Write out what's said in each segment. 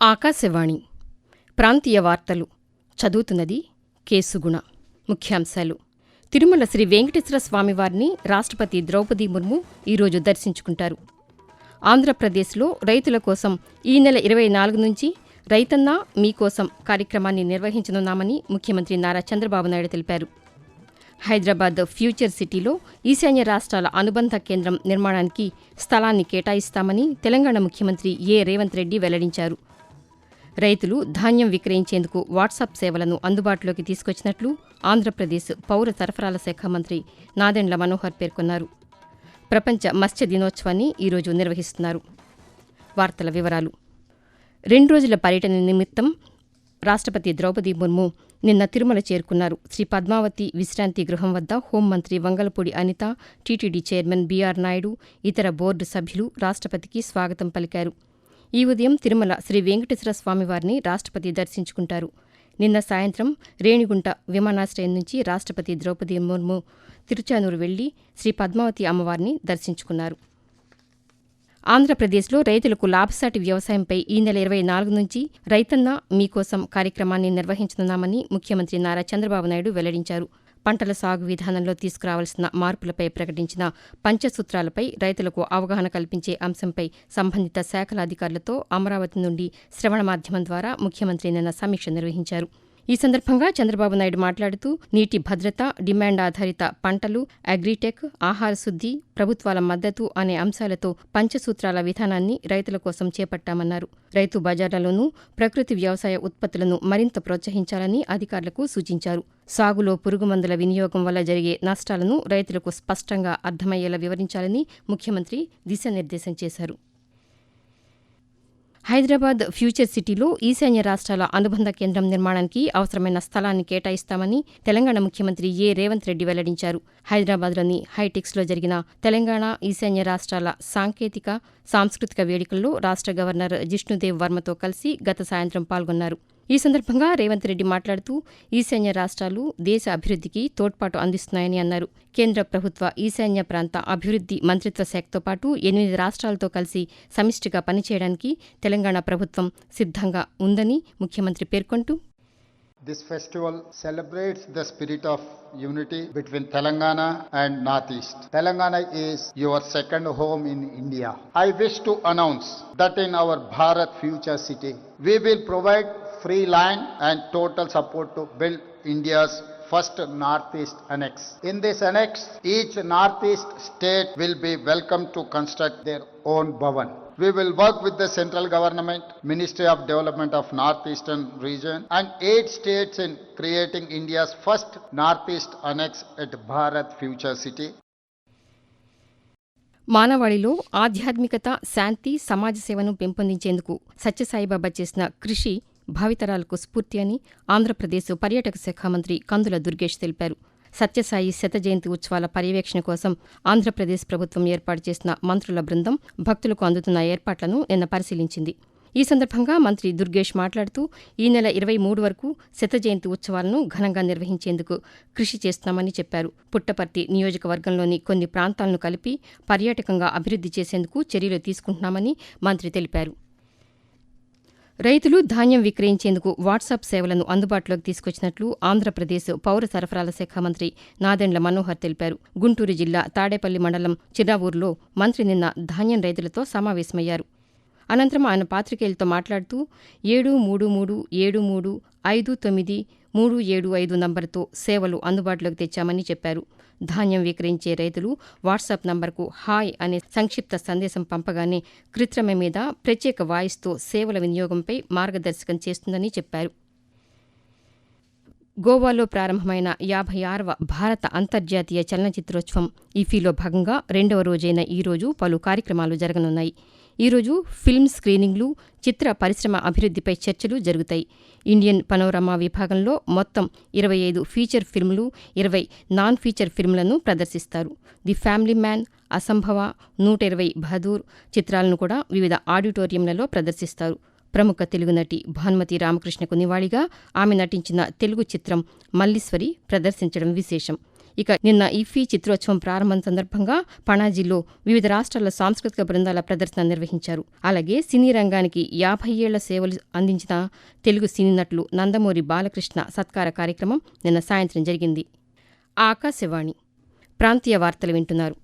ఆకాశవాణి ప్రాంతీయ వార్తలు చదువుతున్నది కేసుగుణ ముఖ్యాంశాలు. తిరుమల శ్రీ వెంకటేశ్వర స్వామివారిని రాష్ట్రపతి ద్రౌపది ముర్ము ఈరోజు దర్శించుకుంటారు. ఆంధ్రప్రదేశ్లో రైతుల కోసం ఈ నెల ఇరవై నాలుగు నుంచి రైతన్నా మీకోసం కార్యక్రమాన్ని నిర్వహించనున్నామని ముఖ్యమంత్రి నారా చంద్రబాబు నాయుడు తెలిపారు. హైదరాబాద్ ఫ్యూచర్ సిటీలో ఈశాన్య రాష్ట్రాల అనుబంధ కేంద్రం నిర్మాణానికి స్థలాన్ని కేటాయిస్తామని తెలంగాణ ముఖ్యమంత్రి ఏ రేవంత్ రెడ్డి వెల్లడించారు. రైతులు ధాన్యం విక్రయించేందుకు వాట్సాప్ సేవలను అందుబాటులోకి తీసుకొచ్చినట్లు ఆంధ్రప్రదేశ్ పౌర సరఫరాల శాఖ మంత్రి నాదెండ్ల మనోహర్ పేర్కొన్నారు. ప్రపంచ మత్స్య దినోత్సవాన్ని ఈరోజు నిర్వహిస్తున్నారు. వార్తల వివరాలు. రెండు రోజుల పర్యటన నిమిత్తం రాష్ట్రపతి ద్రౌపది ముర్ము నిన్న తిరుమల చేరుకున్నారు. శ్రీ పద్మావతి విశ్రాంతి గృహం వద్ద హోంమంత్రి Vangalapudi Anitha TTD chairman BR Naidu ఇతర బోర్డు సభ్యులు రాష్ట్రపతికి స్వాగతం పలికారు. ఈ ఉదయం తిరుమల శ్రీ వెంకటేశ్వర స్వామివారిని రాష్ట్రపతి దర్శించుకుంటారు. నిన్న సాయంత్రం రేణిగుంట విమానాశ్రయం నుంచి రాష్ట్రపతి ద్రౌపది ముర్ము తిరుచానూరు వెళ్ళి శ్రీ పద్మావతి అమ్మవారిని దర్శించుకున్నారు. ఆంధ్రప్రదేశ్లో రైతులకు లాభసాటి వ్యవసాయంపై ఈ నెల ఇరవై నాలుగు నుంచి రైతన్న మీకోసం కార్యక్రమాన్ని నిర్వహించనున్నామని ముఖ్యమంత్రి నారా చంద్రబాబు నాయుడు వెల్లడించారు. పంటల సాగు విధానంలో తీసుకురావాల్సిన మార్పులపై ప్రకటించిన పంచసూత్రాలపై రైతులకు అవగాహన కల్పించే అంశంపై సంబంధిత శాఖల అధికారులతో అమరావతి నుండి శ్రవణ మాధ్యమం ద్వారా ముఖ్యమంత్రి నిన్న సమీక్ష నిర్వహించారు. ఈ సందర్భంగా చంద్రబాబు నాయుడు మాట్లాడుతూ నీటి భద్రత డిమాండ్ ఆధారిత పంటలు అగ్రిటెక్ ఆహార శుద్ధి ప్రభుత్వాల మద్దతు అనే అంశాలతో పంచసూత్రాల విధానాన్ని రైతుల కోసం చేపట్టామన్నారు. రైతు బజార్లలోనూ ప్రకృతి వ్యవసాయ ఉత్పత్తులను మరింత ప్రోత్సహించాలని అధికారులకు సూచించారు. సాగులో పురుగుమందుల వినియోగం వల్ల జరిగే నష్టాలను రైతులకు స్పష్టంగా అర్థమయ్యేలా వివరించాలని ముఖ్యమంత్రి దిశానిర్దేశం చేశారు. హైదరాబాద్ ఫ్యూచర్ సిటీలో ఈశాన్య రాష్ట్రాల అనుబంధ కేంద్రం నిర్మాణానికి అవసరమైన స్థలాన్ని కేటాయిస్తామని తెలంగాణ ముఖ్యమంత్రి ఏ. రేవంత్ రెడ్డి వెల్లడించారు. హైదరాబాద్లోని హైటెక్స్లో జరిగిన తెలంగాణ ఈశాన్య రాష్ట్రాల సాంకేతిక సాంస్కృతిక వేడుకల్లో రాష్ట్ర గవర్నర్ జిష్ణుదేవ్ వర్మతో కలిసి గత సాయంత్రం పాల్గొన్నారు. ఈ సందర్భంగా రేవంత్ రెడ్డి మాట్లాడుతూ ఈశాన్య రాష్ట్రాలు దేశ అభివృద్ధికి తోడ్పాటు అందిస్తున్నాయని అన్నారు కేంద్ర ప్రభుత్వ ఈశాన్య ప్రాంత అభివృద్ధి మంత్రిత్వ శాఖతో పాటు ఎనిమిది రాష్ట్రాలతో కలిసి సమిష్టిగా పనిచేయడానికి తెలంగాణ ప్రభుత్వం సిద్ధంగా ఉందని ముఖ్యమంత్రి పేర్కొంటూ This festival celebrates the spirit of unity between Telangana and Northeast. Telangana is your second home in India. I wish to announce that in our Bharat Future City, we will provide free land and total support to build India's first Northeast Annex. In this annex, each Northeast state will be welcome to construct their own Bhavan. We will work with the central government, Ministry of Development of Northeastern region and eight states in creating India's first Northeast Annex at Bharat Future City. మానవాళిలో ఆధ్యాత్మికత శాంతి సమాజ సేవను పెంపొందించేందుకు సత్యసాయిబాబా చేసిన కృషి భావితరాలకు స్ఫూర్తి అని ఆంధ్రప్రదేశ్ పర్యాటక శాఖ మంత్రి కందుల దుర్గేష్ తెలిపారు. సత్యసాయి శత జయంతి ఉత్సవాల పర్యవేక్షణ కోసం ఆంధ్రప్రదేశ్ ప్రభుత్వం ఏర్పాటు చేసిన మంత్రుల బృందం భక్తులకు అందుతున్న ఏర్పాట్లను నిన్న పరిశీలించింది. ఈ సందర్భంగా మంత్రి దుర్గేష్ మాట్లాడుతూ ఈ నెల ఇరవై మూడు వరకు శత జయంతి ఉత్సవాలను ఘనంగా నిర్వహించేందుకు కృషి చేస్తున్నామని చెప్పారు. పుట్టపర్తి నియోజకవర్గంలోని కొన్ని ప్రాంతాలను కలిపి పర్యాటకంగా అభివృద్ధి చేసేందుకు చర్యలు తీసుకుంటున్నామని మంత్రి తెలిపారు. రైతులు ధాన్యం విక్రయించేందుకు వాట్సాప్ సేవలను అందుబాటులోకి తీసుకొచ్చినట్లు ఆంధ్రప్రదేశ్ పౌర సరఫరాల శాఖ మంత్రి నాదెండ్ల మనోహర్ తెలిపారు. గుంటూరు జిల్లా తాడేపల్లి మండలం చిరావూరులో మంత్రి నిన్న ధాన్యం రైతులతో సమావేశమయ్యారు. అనంతరం ఆయన పాత్రికేయులతో మాట్లాడుతూ ఏడు మూడు మూడు ఏడు మూడు ఐదు తొమ్మిది మూడు ఏడు ఐదు నంబర్తో సేవలు అందుబాటులోకి తెచ్చామని చెప్పారు. ధాన్యం విక్రయించే రైతులు వాట్సాప్ నంబర్కు హాయ్ అనే సంక్షిప్త సందేశం పంపగానే కృత్రిమ మీద ప్రత్యేక వాయిస్తో సేవల వినియోగంపై మార్గదర్శకం చేస్తుందని చెప్పారు. గోవాలో ప్రారంభమైన యాభై ఆరవ భారత అంతర్జాతీయ చలనచిత్రోత్సవం ఈఫీలో భాగంగా రెండవ రోజైన ఈ రోజు పలు కార్యక్రమాలు జరగనున్నాయి. ఈరోజు ఫిల్మ్ స్క్రీనింగ్లు చిత్ర పరిశ్రమ అభివృద్ధిపై చర్చలు జరుగుతాయి. ఇండియన్ పనోరమా విభాగంలో మొత్తం ఇరవై ఐదు ఫీచర్ ఫిల్మ్లు ఇరవై నాన్ ఫీచర్ ఫిల్మ్లను ప్రదర్శిస్తారు. ది ఫ్యామిలీ మ్యాన్ అసంభవ నూట ఇరవై బహదూర్ చిత్రాలను కూడా వివిధ ఆడిటోరియంలలో ప్రదర్శిస్తారు. ప్రముఖ తెలుగు నటి భానుమతి రామకృష్ణకు నివాళిగా ఆమె నటించిన తెలుగు చిత్రం మల్లీశ్వరి ప్రదర్శించడం విశేషం. ఇక నిన్న ఇఫీ చిత్రోత్సవం ప్రారంభం సందర్భంగా పణాజీలో వివిధ రాష్ట్రాల సాంస్కృతిక బృందాల ప్రదర్శన నిర్వహించారు. అలాగే సినీ రంగానికి యాభై ఏళ్ళ సేవలు అందించిన తెలుగు సినీ నటులు నందమూరి బాలకృష్ణ సత్కార కార్యక్రమం నిన్న సాయంత్రం జరిగింది. ఆకాశవాణి ప్రాంతీయ వార్తలు వింటున్నారు.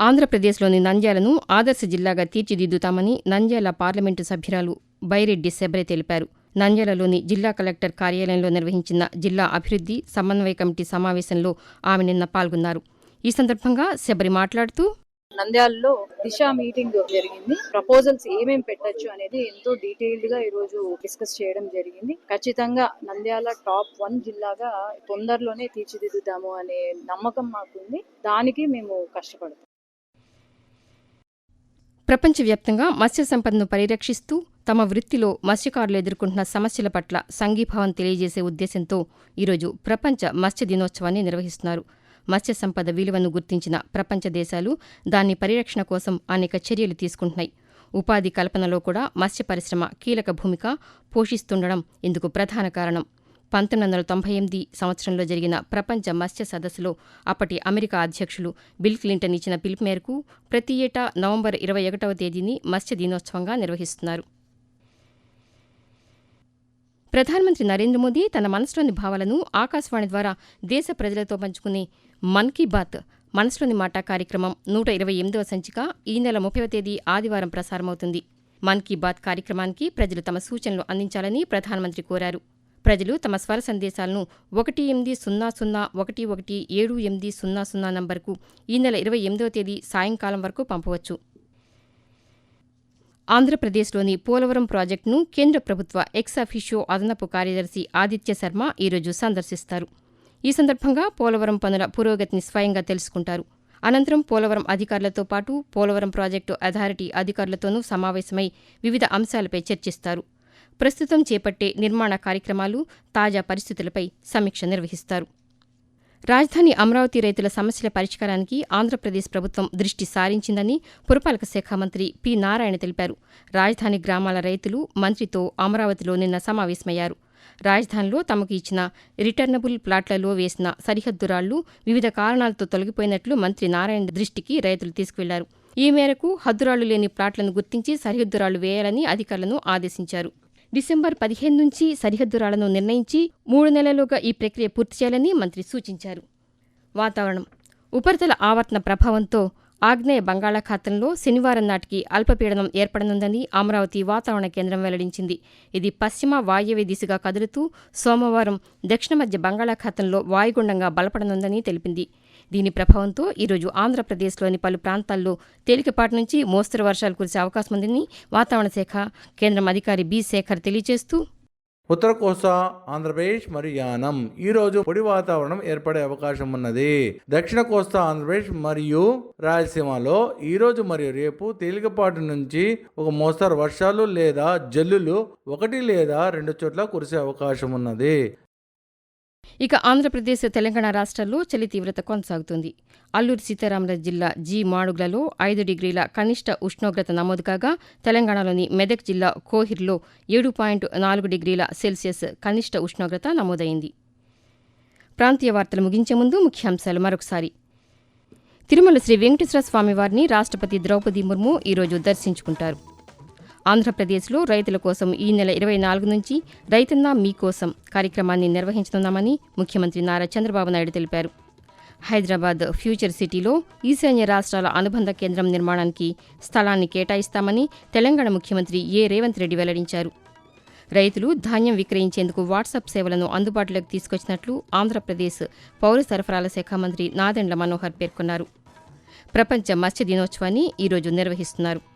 ఆంధ్రప్రదేశ్లోని నంద్యాలను ఆదర్శ జిల్లాగా తీర్చిదిద్దుతామని నంద్యాల పార్లమెంటు సభ్యురాలు బైరెడ్డి శబరి తెలిపారు. నంద్యాలలోని జిల్లా కలెక్టర్ కార్యాలయంలో నిర్వహించిన జిల్లా అభివృద్ధి సమన్వయ కమిటీ సమావేశంలో ఆమె నిన్న పాల్గొన్నారు. ఈ సందర్భంగా శబరి మాట్లాడుతూ నంద్యాలలో దిశ మీటింగ్ జరిగింది. ప్రపోజల్స్ ఏమేమి పెట్టచ్చు అనేది ఎంతో డీటెయిల్డ్గా ఈ రోజు డిస్కస్ చేయడం జరిగింది. ఖచ్చితంగా నంద్యాల టాప్ వన్ జిల్లాగా తొందరలోనే తీర్చిదిద్దుతాము అనే నమ్మకం మాకుంది. దానికి మేము కష్టపడతాం. ప్రపంచవ్యాప్తంగా మత్స్య సంపదను పరిరక్షిస్తూ తమ వృత్తిలో మత్స్యకారులు ఎదుర్కొంటున్న సమస్యల పట్ల సంఘీభావం తెలియజేసే ఉద్దేశంతో ఈరోజు ప్రపంచ మత్స్య దినోత్సవాన్ని నిర్వహిస్తున్నారు. మత్స్య సంపద విలువను గుర్తించిన ప్రపంచ దేశాలు దాని పరిరక్షణ కోసం అనేక చర్యలు తీసుకుంటున్నాయి. ఉపాధి కల్పనలో కూడా మత్స్య పరిశ్రమ కీలక భూమిక పోషిస్తుండడం ఇందుకు ప్రధాన కారణం. పంతొమ్మిది వందల తొంభై ఎనిమిది సంవత్సరంలో జరిగిన ప్రపంచ మత్స్య సదస్సులో అప్పటి అమెరికా అధ్యక్షులు బిల్ క్లింటన్ ఇచ్చిన పిలుపు మేరకు ప్రతి ఏటా నవంబర్ ఇరవై ఒకటవ తేదీని మత్స్య దినోత్సవంగా నిర్వహిస్తున్నారు. ప్రధానమంత్రి నరేంద్ర మోదీ తన మనసులోని భావాలను ఆకాశవాణి ద్వారా దేశ ప్రజలతో పంచుకునే మన్ కీ బాత్ మనసులోని మాట కార్యక్రమం నూట ఇరవై ఎనిమిదవ సంచిక ఈ నెల ముప్పైవ తేదీ ఆదివారం ప్రసారమవుతుంది. మన్ కీ బాత్ కార్యక్రమానికి ప్రజలు తమ సూచనలు అందించాలని ప్రధానమంత్రి కోరారు. ప్రజలు తమ స్వర సందేశాలను ఒకటి ఎనిమిది సున్నా సున్నా ఒకటి ఒకటి ఏడు ఎనిమిది సున్నా సున్నా నంబర్కు ఈ నెల ఇరవై ఎనిమిదవ తేదీ సాయంకాలం వరకు పంపవచ్చు. ఆంధ్రప్రదేశ్లోని పోలవరం ప్రాజెక్టును కేంద్ర ప్రభుత్వ ఎక్స్ అఫీషియో అదనపు కార్యదర్శి ఆదిత్య శర్మ ఈరోజు సందర్శిస్తారు. ఈ సందర్భంగా పోలవరం పనుల పురోగతిని స్వయంగా తెలుసుకుంటారు. అనంతరం పోలవరం అధికారులతో పాటు పోలవరం ప్రాజెక్టు అథారిటీ అధికారులతోనూ సమావేశమై వివిధ అంశాలపై చర్చిస్తారు. ప్రస్తుతం చేపట్టే నిర్మాణ కార్యక్రమాలు తాజా పరిస్థితులపై సమీక్ష నిర్వహిస్తారు. రాజధాని అమరావతి రైతుల సమస్యల పరిష్కారానికి ఆంధ్రప్రదేశ్ ప్రభుత్వం దృష్టి సారించిందని పురపాలక శాఖ మంత్రి పి. నారాయణ తెలిపారు. రాజధాని గ్రామాల రైతులు మంత్రితో అమరావతిలో నిన్న సమావేశమయ్యారు. రాజధానిలో తమకు ఇచ్చిన రిటర్నబుల్ ప్లాట్లలో వేసిన సరిహద్దు రాళ్ళు వివిధ కారణాలతో తొలగిపోయినట్లు మంత్రి నారాయణ దృష్టికి రైతులు తీసుకువెళ్ళారు. ఈ మేరకు హద్దురాళ్ళు లేని ప్లాట్లను గుర్తించి సరిహద్దురాళ్ళు వేయాలని అధికారులను ఆదేశించారు. డిసెంబర్ పదిహేను నుంచి సరిహద్దు రాళ్ళను నిర్ణయించి మూడు నెలలుగా ఈ ప్రక్రియ పూర్తి చేయాలని మంత్రి సూచించారు. వాతావరణం. ఉపరితల ఆవర్తన ప్రభావంతో ఆగ్నేయ బంగాళాఖాతంలో శనివారం నాటికి అల్పపీడనం ఏర్పడనుందని అమరావతి వాతావరణ కేంద్రం వెల్లడించింది. ఇది పశ్చిమ వాయవ్య దిశగా కదులుతూ సోమవారం దక్షిణ మధ్య బంగాళాఖాతంలో వాయుగుండంగా బలపడనుందని తెలిపింది. దీని ప్రభావంతో ఈరోజు ఆంధ్రప్రదేశ్లోని పలు ప్రాంతాల్లో తేలికపాటి నుంచి మోస్తరు వర్షాలు కురిసే అవకాశం ఉందని వాతావరణ శాఖ కేంద్రం అధికారి బి శేఖర్ తెలియజేస్తూ. ఉత్తర కోస్తా ఆంధ్రప్రదేశ్ మరియు యానం ఈ రోజు పొడి వాతావరణం ఏర్పడే అవకాశం ఉన్నది. దక్షిణ కోస్తా ఆంధ్రప్రదేశ్ మరియు రాయలసీమలో ఈ రోజు మరియు రేపు తేలికపాటి నుంచి ఒక మోస్తరు వర్షాలు లేదా జల్లులు ఒకటి లేదా రెండు చోట్ల కురిసే అవకాశం ఉన్నది. ఇక ఆంధ్రప్రదేశ్ తెలంగాణ రాష్ట్రాల్లో చలి తీవ్రత కొనసాగుతుంది. అల్లూరి సీతారామరాజు జిల్లా జీ మాడుగులలో ఐదు డిగ్రీల కనిష్ట ఉష్ణోగ్రత నమోదు కాగా తెలంగాణలోని మెదక్ జిల్లా కోహిర్లో ఏడు పాయింట్ నాలుగు డిగ్రీల సెల్సియస్ కనిష్ట ఉష్ణోగ్రత నమోదైంది. ప్రాంతీయ వార్తలు ముగించే ముందు ముఖ్యాంశాలు మరొకసారి. తిరుమల శ్రీ వెంకటేశ్వర స్వామివారిని రాష్ట్రపతి ద్రౌపది ముర్ము ఈరోజు దర్శించుకుంటారు. ఆంధ్రప్రదేశ్లో రైతుల కోసం ఈ నెల ఇరవై నాలుగు నుంచి రైతన్నా మీకోసం కార్యక్రమాన్ని నిర్వహించనున్నామని ముఖ్యమంత్రి నారా చంద్రబాబు నాయుడు తెలిపారు. హైదరాబాద్ ఫ్యూచర్ సిటీలో ఈశాన్య రాష్ట్రాల అనుబంధ కేంద్రం నిర్మాణానికి స్థలాన్ని కేటాయిస్తామని తెలంగాణ ముఖ్యమంత్రి ఏ రేవంత్ రెడ్డి వెల్లడించారు. రైతులు ధాన్యం విక్రయించేందుకు వాట్సాప్ సేవలను అందుబాటులోకి తీసుకొచ్చినట్లు ఆంధ్రప్రదేశ్ పౌర సరఫరాల శాఖ మంత్రి నాదెండ్ల మనోహర్ పేర్కొన్నారు. ప్రపంచ మత్స్య దినోత్సవాన్ని ఈరోజు నిర్వహిస్తున్నారు.